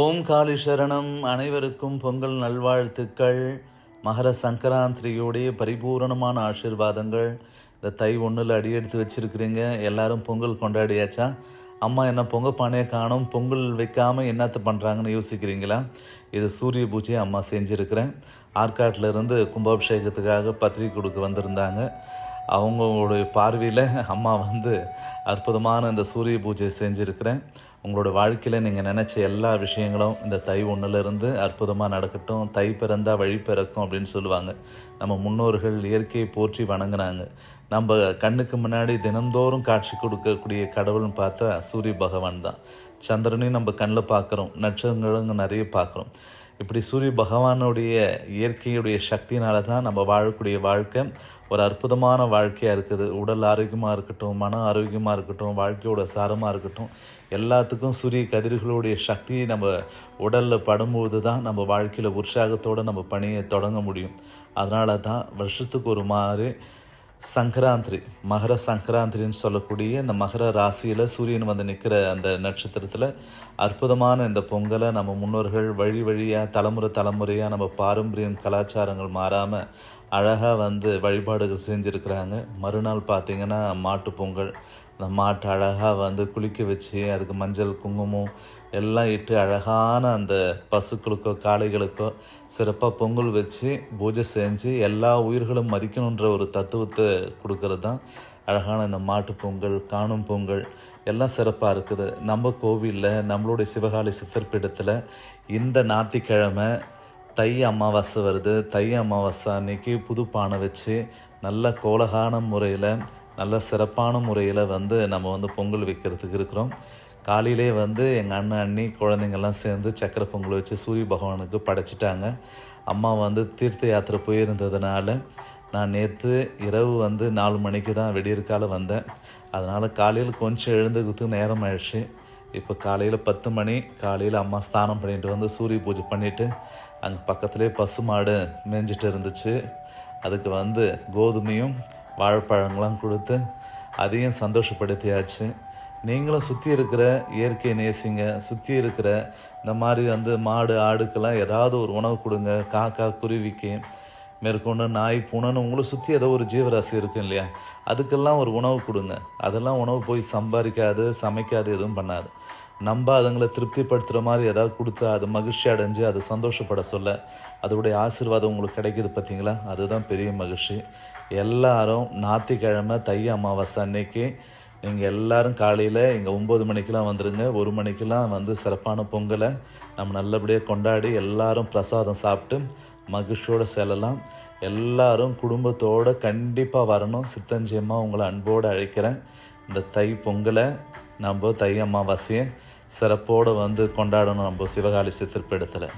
ஓம் காளி சரணம் அனைவருக்கும் பொங்கல் நல்வாழ்த்துக்கள். மகர சங்கராந்திரியோடைய பரிபூரணமான ஆசிர்வாதங்கள். இந்த தை ஒன்றில் அடி எடுத்து வச்சிருக்கிறீங்க. எல்லாரும் பொங்கல் கொண்டாடியாச்சா? அம்மா என்ன பொங்க பானையை காணும். பொங்கல் வைக்காமல் என்னத்த பண்ணுறாங்கன்னு யோசிக்கிறீங்களா? இது சூரிய பூஜையை அம்மா செஞ்சுருக்கிறேன். ஆற்காட்டில் இருந்து கும்பாபிஷேகத்துக்காக பத்திரிக்கை கொடுக்க வந்திருந்தாங்க. அவங்களுடைய பார்வையில் அம்மா வந்து அற்புதமான இந்த சூரிய பூஜை செஞ்சுருக்கிறேன். உங்களோட வாழ்க்கையில் நீங்கள் நினச்ச எல்லா விஷயங்களும் இந்த தை ஒன்றுலேருந்து அற்புதமாக நடக்கட்டும் தை பிறந்தால் வழி பிறக்கும் அப்படின்னு சொல்லுவாங்க. நம்ம முன்னோர்கள் இயற்கையை போற்றி வணங்கினாங்க. நம்ம கண்ணுக்கு முன்னாடி தினந்தோறும் காட்சி கொடுக்கக்கூடிய கடவுள்னு பார்த்தா சூரிய பகவான் தான். சந்திரனையும் நம்ம கண்ணில் பார்க்குறோம் நட்சத்திரங்களும் நிறைய பார்க்குறோம். இப்படி சூரிய பகவானுடைய இயற்கையுடைய சக்தினால தான் நம்ம வாழக்கூடிய வாழ்க்கை. ஒரு அற்புதமான வாழ்க்கையாக இருக்குது. உடல் ஆரோக்கியமாக இருக்கட்டும் மன ஆரோக்கியமாக இருக்கட்டும் வாழ்க்கையோட சாரமாக இருக்கட்டும். எல்லாத்துக்கும் சூரிய கதிர்களுடைய சக்தி நம்ம உடலில் படும்போது தான் நம்ம வாழ்க்கையில் உற்சாகத்தோடு நம்ம பணியை தொடங்க முடியும். அதனால தான் வருஷத்துக்கு ஒரு மாதிரி சங்கராந்திரி மகர சங்கராந்திரின்னு சொல்லக்கூடிய இந்த மகர ராசியில் சூரியன் வந்து நிற்கிற அந்த நட்சத்திரத்தில் அற்புதமான இந்த பொங்கலை நம்ம முன்னோர்கள் வழி வழியாக தலைமுறை தலைமுறையாக நம்ம பாரம்பரியம் கலாச்சாரங்கள் மாறாமல் அழகாக வந்து வழிபாடுகள் செஞ்சுருக்கிறாங்க. மறுநாள் பார்த்திங்கன்னா மாட்டு பொங்கல் அந்த மாட்டை அழகாக வந்து குளிக்க வச்சு அதுக்கு மஞ்சள் குங்குமம் எல்லாம் இட்டு அழகான அந்த பசுக்களுக்கோ காளைகளுக்கோ சிறப்பாக பொங்கல் வச்சு பூஜை செஞ்சு எல்லா உயிர்களும் மதிக்கணுன்ற ஒரு தத்துவத்தை கொடுக்கறது தான் அழகான இந்த மாட்டு பொங்கல் காணும் பொங்கல் எல்லாம் சிறப்பாக இருக்குது. நம்ம கோவிலில் நம்மளுடைய சிவகாளி சித்தர்பீடத்தில் இந்த ஞாத்திக்கிழமை தை அமாவாசை வருது. தை அமாவாசை அன்னைக்கு புது பானை வச்சு நல்ல கோலகான முறையில் நல்ல சிறப்பான முறையில் வந்து நம்ம வந்து பொங்கல் வைக்கிறதுக்கு இருக்கிறோம். காலையிலே வந்து எங்கள் அண்ணன் அண்ணி குழந்தைங்கள்லாம் சேர்ந்து சக்கரை பொங்கல் வச்சு சூரிய பகவானுக்கு படைச்சிட்டாங்க. அம்மா வந்து தீர்த்த யாத்திரை போயிருந்ததுனால நான் நேற்று இரவு வந்து நாலு மணிக்கு தான் விடியற்கால வந்தேன். அதனால் காலையில் கொஞ்சம் எழுந்துக்கிறதுக்கு நேரம் ஆயிடுச்சு. இப்போ காலையில் பத்து மணி காலையில் அம்மா ஸ்நானம் பண்ணிட்டு வந்து சூரிய பூஜை பண்ணிவிட்டு அங்கே பக்கத்துலேயே பசு மாடு மேய்ஞ்சிட்டு இருந்துச்சு. அதுக்கு வந்து கோதுமையும் வாழைப்பழங்கள்லாம் கொடுத்து அதையும் சந்தோஷப்படுத்தியாச்சு. நீங்களும் சுற்றி இருக்கிற இயற்கை நேசிங்க சுற்றி இருக்கிற இந்த மாதிரி வந்து மாடு ஆடுக்கெல்லாம் ஏதாவது ஒரு உணவு கொடுங்க. காக்கா குருவிக்கு மேற்கொண்டு நாய் பூனைன்னு உங்களை சுற்றி ஏதோ ஒரு ஜீவராசி இருக்கும் இல்லையா? அதுக்கெல்லாம் ஒரு உணவு கொடுங்க. அதெல்லாம் உணவு போய் சம்பாதிக்காது சமைக்காது எதுவும் பண்ணாது. நம்ம அதுங்களை திருப்திப்படுத்துகிற மாதிரி ஏதாவது கொடுத்து அது மகிழ்ச்சி அடைஞ்சு அது சந்தோஷப்பட சொல்ல. அதோடைய ஆசீர்வாதம் உங்களுக்கு கிடைக்கிது பார்த்தீங்களா? அதுதான் பெரிய மகிழ்ச்சி. எல்லாரும் ஞாயிற்றுக்கிழமை தை அமாவாசை அன்னைக்கு நீங்கள் எல்லாரும் காலையில் இங்கே ஒம்பது மணிக்கெலாம் வந்துடுங்க ஒரு மணிக்கெலாம் வந்து சிறப்பான பொங்கலை நம்ம நல்லபடியாக கொண்டாடி எல்லாரும் பிரசாதம் சாப்பிட்டு மகிழ்ச்சியோடு செல்லலாம். எல்லாரும் குடும்பத்தோடு கண்டிப்பாக வரணும். சித்தஞ்சியமாக உங்களை அன்போடு அழைக்கிறேன். இந்த தை பொங்கலை நம்ம தை அமாவாசையை சிறப்போடு வந்து கொண்டாடணும் நம்ம சிவகாளி சித்திரப்பீடத்தில்.